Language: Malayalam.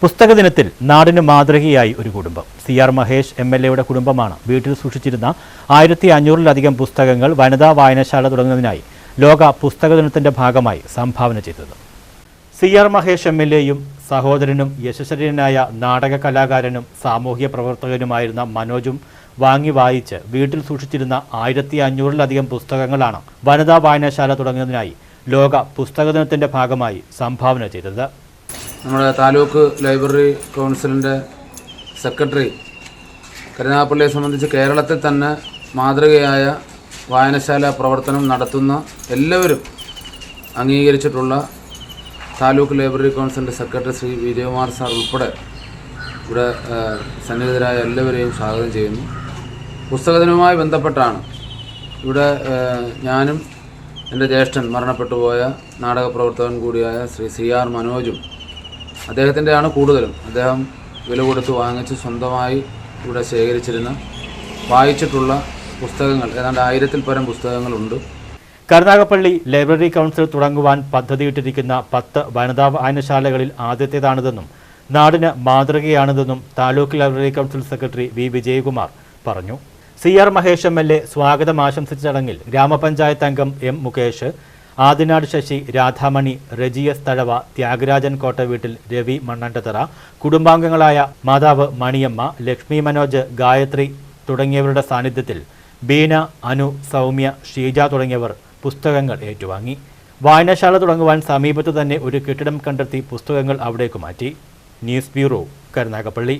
പുസ്തക ദിനത്തിൽ നാടിന് മാതൃകയായി ഒരു കുടുംബം. C R Mahesh M L എയുടെ കുടുംബമാണ്. വീട്ടിൽ സൂക്ഷിച്ചിരുന്ന ആയിരത്തി അഞ്ഞൂറിലധികം പുസ്തകങ്ങൾ വനിതാ വായനശാല തുടങ്ങുന്നതിനായി ലോക പുസ്തക ദിനത്തിന്റെ ഭാഗമായി സംഭാവന ചെയ്തത്. C R Mahesh M L എയും സഹോദരനും യശസ്വരനായ നാടക കലാകാരനും സാമൂഹ്യ പ്രവർത്തകനുമായിരുന്ന മനോജും വാങ്ങി വായിച്ച് വീട്ടിൽ സൂക്ഷിച്ചിരുന്ന ആയിരത്തി അഞ്ഞൂറിലധികം പുസ്തകങ്ങളാണ് വനിതാ വായനശാല തുടങ്ങുന്നതിനായി ലോക പുസ്തക ദിനത്തിന്റെ ഭാഗമായി സംഭാവന ചെയ്തത്. നമ്മുടെ താലൂക്ക് ലൈബ്രറി കൗൺസിലിന്റെ സെക്രട്ടറി കരുനാഗപ്പള്ളിയെ സംബന്ധിച്ച് കേരളത്തിൽ തന്നെ മാതൃകയായ വായനശാല പ്രവർത്തനം നടത്തുന്ന എല്ലാവരും അംഗീകരിച്ചിട്ടുള്ള താലൂക്ക് ലൈബ്രറി കൗൺസിലിന്റെ സെക്രട്ടറി ശ്രീ വിജയകുമാർ സാർ ഉൾപ്പെടെ ഇവിടെ സന്നിഹിതരായ എല്ലാവരെയും സ്വാഗതം ചെയ്യുന്നു. പുസ്തകദിനവുമായി ബന്ധപ്പെട്ടാണ് ഇവിടെ ഞാനും എന്റെ ജ്യേഷ്ഠൻ മരണപ്പെട്ടു പോയ നാടക പ്രവർത്തകൻ കൂടിയായ ശ്രീ സി ആർ മനോജും അദ്ദേഹത്തിന്റെയാണ് കൂടുതലും. അദ്ദേഹം വില കൊടുത്ത് വാങ്ങിച്ച് സ്വന്തമായി ഇവിടെ ശേഖരിച്ചിരുന്ന വായിച്ചിട്ടുള്ള പുസ്തകങ്ങൾ ഏതാണ്ട് ആയിരത്തിൽ പരം പുസ്തകങ്ങളുണ്ട്. കരുനാഗപ്പള്ളി ലൈബ്രറി കൗൺസിൽ തുടങ്ങുവാൻ പദ്ധതിയിട്ടിരിക്കുന്ന പത്ത് വനിതാ വായനശാലകളിൽ ആദ്യത്തേതാണിതെന്നും നാടിന് മാതൃകയാണിതെന്നും taluk library council secretary V. Vijayakumar പറഞ്ഞു. C. R. Mahesh M. L. A സ്വാഗതം ആശംസിച്ച ചടങ്ങിൽ ഗ്രാമപഞ്ചായത്ത് അംഗം എം. മുകേഷ് ആദിനാട് ശശി രാധാമണി രജിയസ് തഴവ ത്യാഗരാജൻ കോട്ട വീട്ടിൽ രവി മണ്ണണ്ടത്തറ കുടുംബാംഗങ്ങളായ മാതാവ് മണിയമ്മ ലക്ഷ്മി മനോജ് ഗായത്രി തുടങ്ങിയവരുടെ സാന്നിധ്യത്തിൽ ബീന അനു സൗമ്യ ഷീജ തുടങ്ങിയവർ പുസ്തകങ്ങൾ ഏറ്റുവാങ്ങി. വായനശാല തുടങ്ങുവാൻ സമീപത്ത് തന്നെ ഒരു കെട്ടിടം കണ്ടെത്തി പുസ്തകങ്ങൾ അവിടേക്ക് മാറ്റി. News bureau Karunagappally.